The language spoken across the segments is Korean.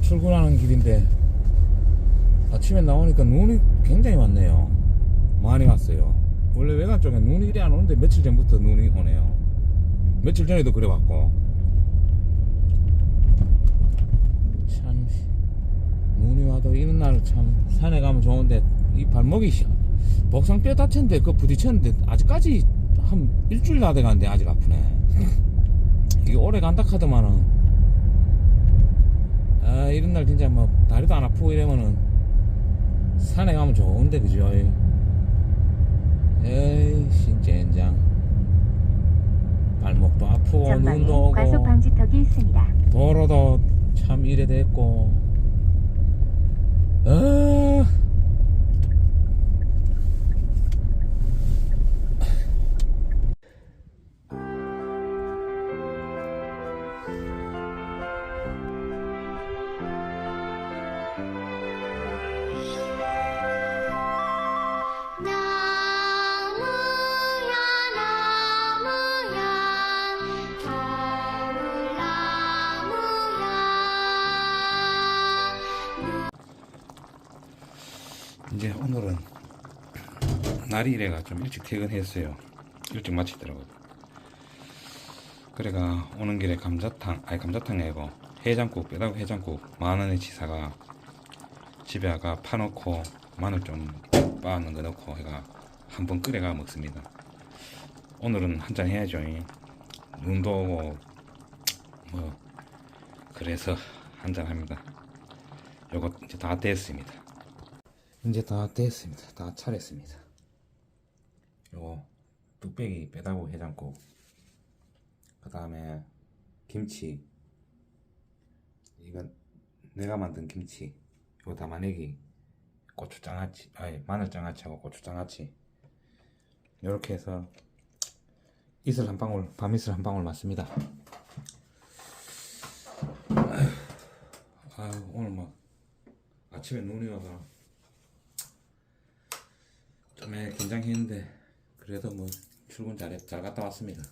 출근하는 길인데 아침에 나오니까 눈이 굉장히 많네요. 많이 왔어요. 원래 외관 쪽에 눈이 이리 안 오는데 며칠 전부터 눈이 오네요. 며칠 전에도 그래 왔고. 참, 눈이 와도 이런 날 참 산에 가면 좋은데 이 발목이 시- 복상 뼈 다쳤는데 그 부딪혔는데 아직까지 한 일주일 나 돼가는데 아직 아프네. 이게 오래 간다 카더만은 아 이런 날 진짜 뭐 다리도 안 아프고 이러면은 산에 가면 좋은데 그죠? 에이. 진짜 발목도 아프고 눈도 과속 오고 방지턱이 있습니다. 도로도 참 이래 됐고. 아 날이 이래가 좀 일찍 퇴근했어요. 일찍 마치더라고요. 그래가 오는 길에 감자탕, 아니 감자탕이 아니고 해장국, 뼈다구 해장국 만 원어치 사가 집에 아가 파놓고 마늘 좀 빻는 거 넣고 해가 한번 끓여가 먹습니다. 오늘은 한 잔 해야죠. 눈도 오고 뭐 그래서 한 잔 합니다. 요거 이제 다 됐습니다. 이제 다 됐습니다. 다 차렸습니다. 요거 뚝배기 빼다고 해장국. 그 다음에 김치. 이건 내가 만든 김치. 요 담아내기 고추장아찌 아니 마늘장아찌하고 고추장아찌. 요렇게 해서 이슬 한 방울 밤이슬 한 방울 맞습니다. 아유 오늘 뭐 아침에 눈이 와서 좀 예, 긴장했는데 그래도 뭐 출근 잘해 잘 갔다 왔습니다.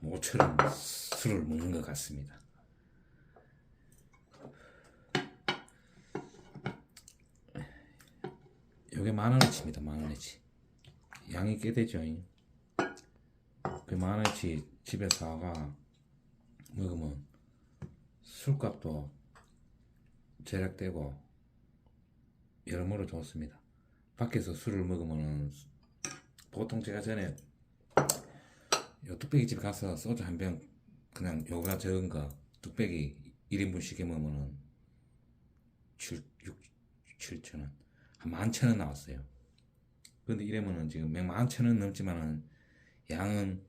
모처럼 술을 먹는 것 같습니다. 요게 만 원어치입니다. 만 원어치. 양이 꽤 되죠. 그 만 원어치 집에 사가 먹으면 술값도 절약되고 여러모로 좋습니다. 밖에서 술을 먹으면 보통 제가 전에 요 뚝배기 집 가서 소주 한 병 그냥 요가 적은 거 뚝배기 1인분 시켜 먹으면은 7, 6, 7천 원, 한 만천 원 나왔어요. 근데 이러면은 지금 몇 만천 원 넘지만은 양은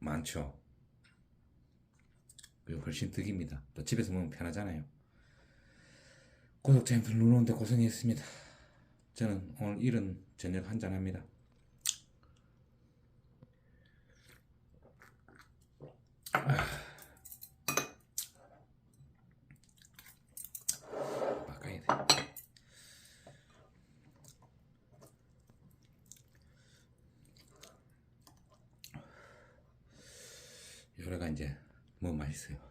많죠. 그리고 훨씬 득입니다. 또 집에서 먹으면 편하잖아요. 구독자님들 눈 오는데 고생했습니다. 저는 오늘 일은 저녁 한잔 합니다. 바꿔야 돼. 요래가 이제 뭐 맛있어요.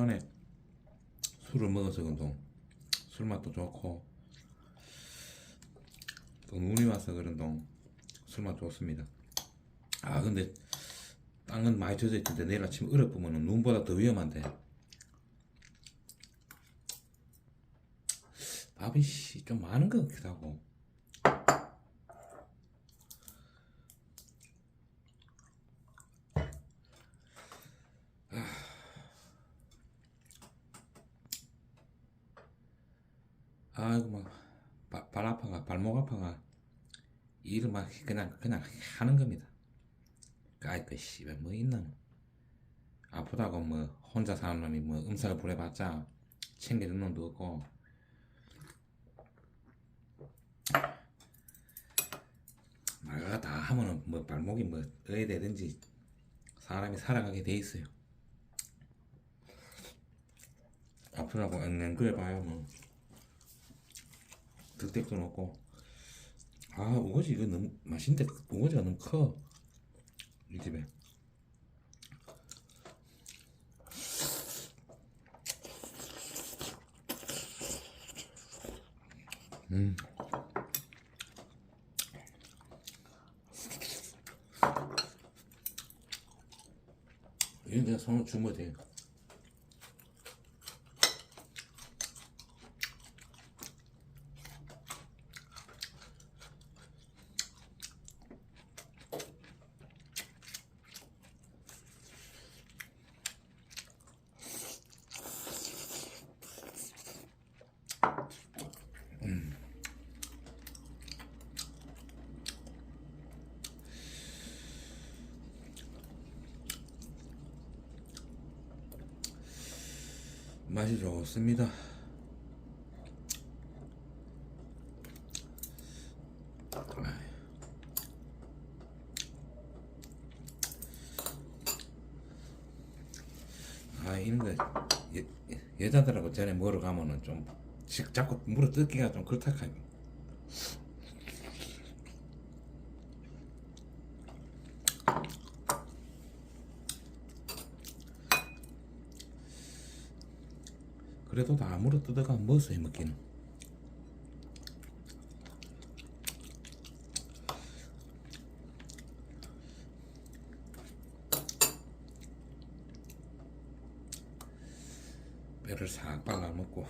간만에 술을 먹어서 그런동 술 맛도 좋고 또 눈이 와서 그런 동 술맛 좋습니다. 아 근데 땅은 많이 젖어 있는데 내일 아침 얼어 보면은 눈보다 더 위험한데 밥이 씨, 좀 많은 것 같기도 하고 일을 막 그냥 그냥 하는 겁니다. 아이 그 씨발 뭐 있나 뭐. 아프다고 뭐 혼자 사는 놈이 뭐 음사를 보내봤자 챙겨준 놈도 없고 말가 다 하면은 뭐 발목이 뭐 의되든지 사람이 살아가게 돼 있어요. 아프다고 앵앵 그래봐요 뭐 득택도 없고 아 우거지 이거 너무 맛있는데 우거지가 너무 커. 이 집에. 음. 이건 내가 손을 주면 돼 맛이 좋습니다. 아 이런 거 여, 여자들하고 전에 먹으러 가면은 좀 식- 자꾸 물어 뜯기가 좀 그렇다 카니 그래도 다 물어 뜯어가 먹었어요 먹기는. 뼈를 싹 발라 먹고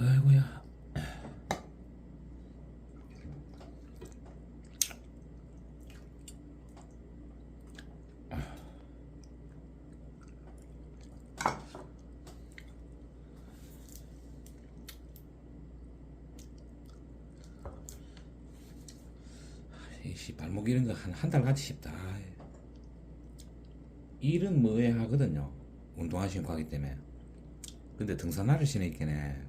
아이고야 이 씨 발목 이런 거 한 한 달 같이. 아이. 일은 뭐해 하거든요. 운동하시는 거 하기 때문에. 근데 등산화를 신으니까네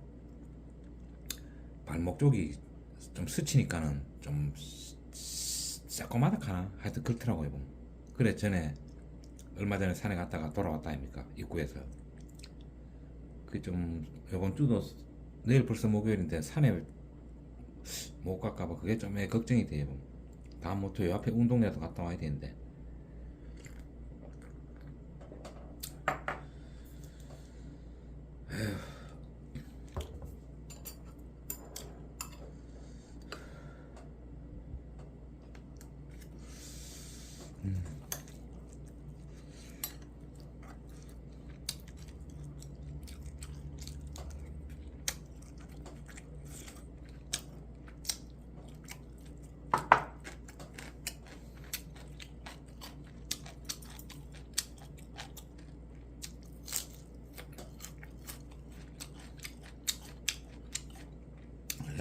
발목 쪽이 좀 스치니까는 좀 새꼬마다 카나 하여튼 그렇더라고요. 보면. 그래 전에 얼마 전에 산에 갔다가 돌아왔다 아닙니까 입구에서 그좀 요번 주도 내일 벌써 목요일인데 산에 못 갈까봐 그게 좀애 걱정이 돼요. 보면. 다음 모토 요 앞에 운동회도 갔다 와야 되는데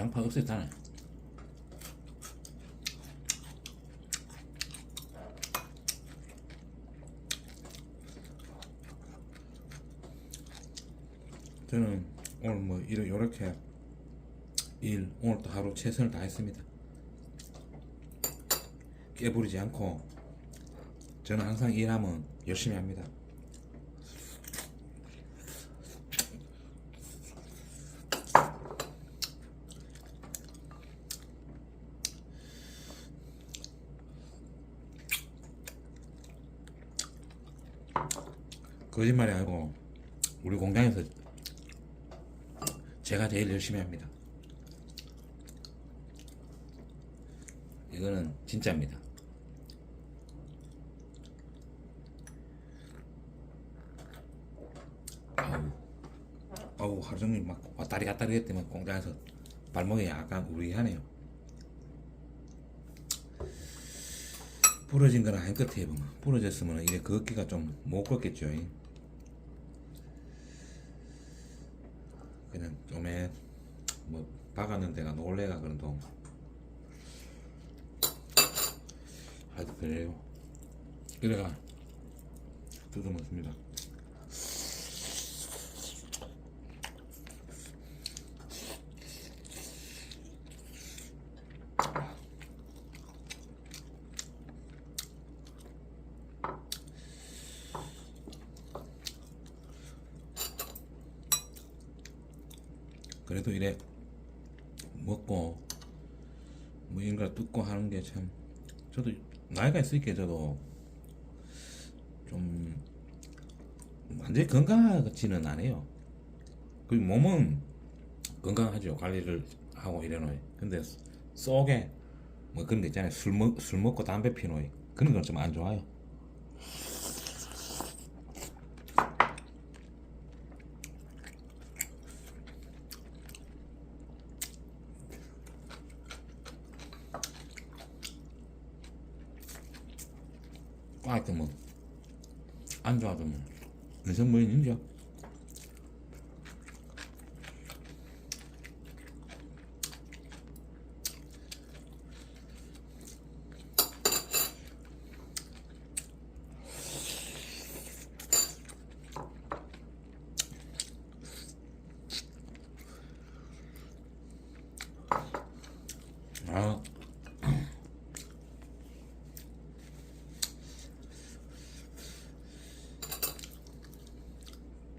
양 파 없었잖아요. 저는 오늘 뭐 이렇게 요렇게 일 오늘 또 하루 최선을 다했습니다. 깨부리지 않고 저는 항상 일하면 열심히 합니다. 거짓말이 아니고 우리 공장에서 제가 제일 열심히 합니다. 이거는 진짜입니다. 아우, 아우 하루 종일 막 왔다리 갔다리 했더만 공장에서 발목이 약간 우리하네요. 부러진 거는 한 끝에 보면 부러졌으면 이게 걷기가 좀 못 걷겠죠. 그냥 좀에 뭐 박았는 데가 놀래가 그래도 하여튼 그래요. 그래가 뜯어 먹습니다. 그래도 이래 먹고 뭐 이런 걸 뜯고 하는 게 참 저도 나이가 있으니까 저도 좀 완전히 건강하지는 않아요. 그리고 몸은 건강하죠. 관리를 하고 이래놓요. 근데 속에 뭐 그런 거 있잖아요. 술, 먹, 술 먹고 담배 피노이 그런 건 좀 안 좋아요. 하여튼 뭐안 좋아도 뭐 인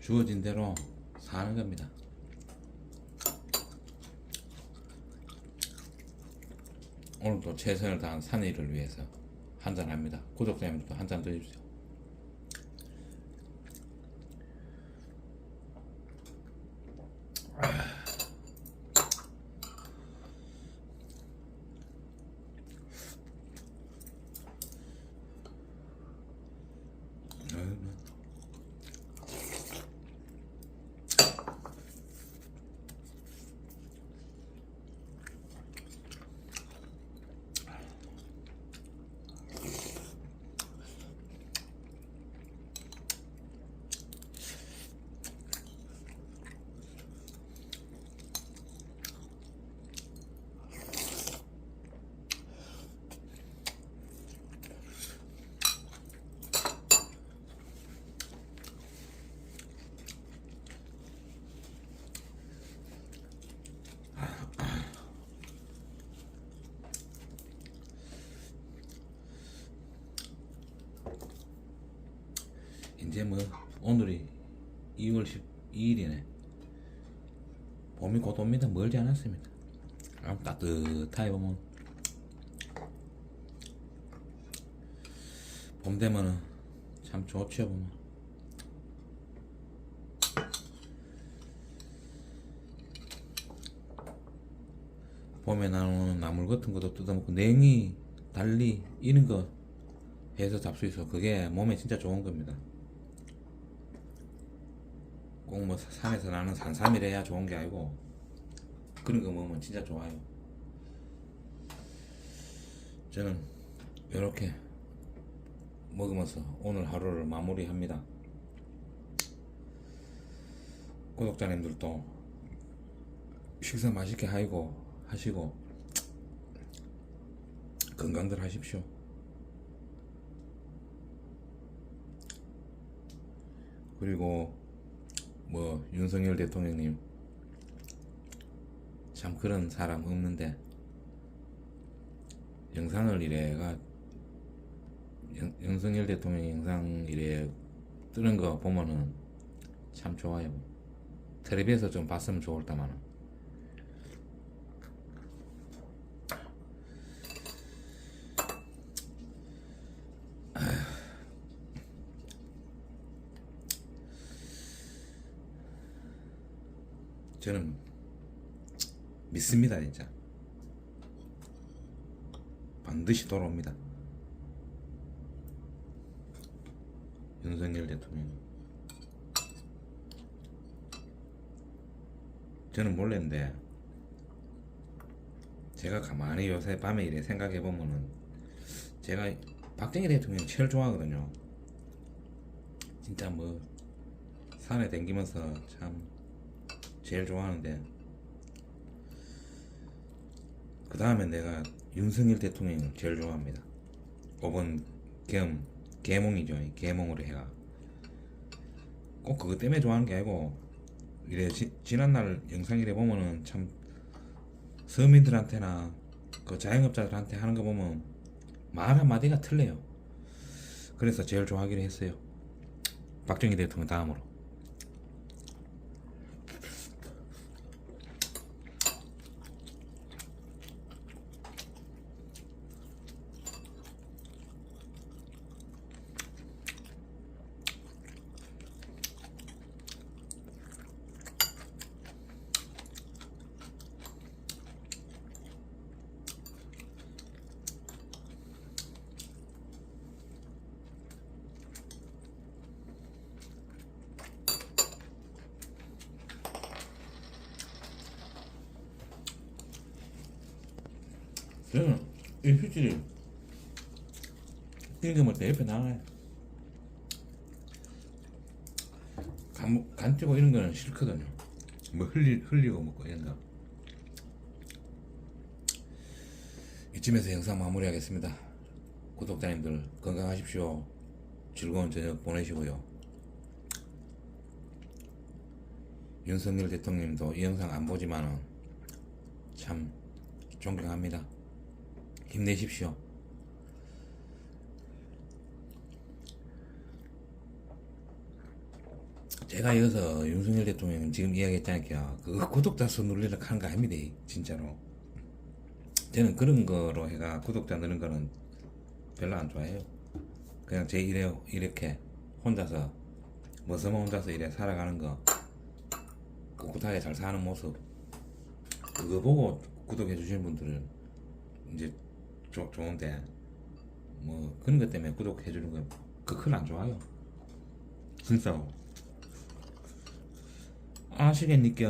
주어진 대로 사는 겁니다. 오늘도 최선을 다한 산이를 위해서 한잔 합니다. 구독자님들도 한잔더 해주세요. 아이고. 이제 뭐 오늘이 2월 12일이네. 봄이 곧 옵니다. 멀지 않았습니다. 아, 따뜻하게 보면 봄 되면은 참 좋죠 보면. 봄에 나오는 나물 같은 것도 뜯어먹고 냉이, 달리 이런 거 해서 잡수 있어. 그게 몸에 진짜 좋은 겁니다. 꼭뭐 산에서 나는 산삼이래야 좋은 게 아니고 그런 거 먹으면 진짜 좋아요. 저는 이렇게 먹으면서 오늘 하루를 마무리합니다. 구독자님들도 식사 맛있게 하시고 하시고 건강들 하십시오. 그리고 뭐 윤석열 대통령님 참 그런 사람 없는데 영상을 이래가 영, 윤석열 대통령 영상 이래 뜨는 거 보면은 참 좋아요. 텔레비에서 좀 봤으면 좋을다마는 저는 믿습니다 진짜. 반드시 돌아옵니다. 윤석열 대통령. 저는 몰랐는데 제가 가만히 요새 밤에 이래 생각해 보면은 제가 박정희 대통령 제일 좋아하거든요. 진짜 뭐 산에 댕기면서 참 제일 좋아하는데 그 다음에 내가 윤석열 대통령을 제일 좋아합니다. 5번 겸 계몽이죠. 이 계몽으로 해가 꼭 그것 때문에 좋아하는 게 아니고 이래 지, 지난날 영상 이래 보면은 참 서민들한테나 그 자영업자들한테 하는 거 보면 말 한마디가 틀려요. 그래서 제일 좋아하기로 했어요. 박정희 대통령 다음으로. 저는 이 이런 거 뭐내 옆에 나가요. 간, 간 찌고 이런 거는 싫거든요. 뭐 흘리, 흘리고 먹고 이런 거. 이쯤에서 영상 마무리하겠습니다. 구독자님들 건강하십시오. 즐거운 저녁 보내시고요. 윤석열 대통령도 이 영상 안 보지만은 참 존경합니다. 힘내십시오. 제가 여기서 윤석열 대통령 지금 이야기했잖아요. 그 구독자 수 누리려 하는 거 아닙니다. 진짜로. 저는 그런 거로 해가 구독자 느는 거는 별로 안 좋아해요. 그냥 제 일에 이렇게 혼자서 머스마 혼자서 이래 살아가는 거 꿋꿋하게 잘 사는 모습 그거 보고 구독해 주시는 분들은 이제 좋 좋은데 뭐 그런 것 때문에 구독해 주는 거 그걸 안 좋아요. 진짜 아시겠니까?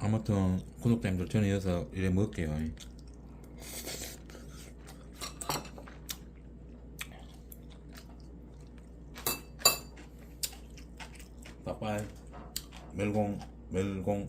아무튼 구독자님들 저는 이어서 이래 먹을게요. 멜공 멜공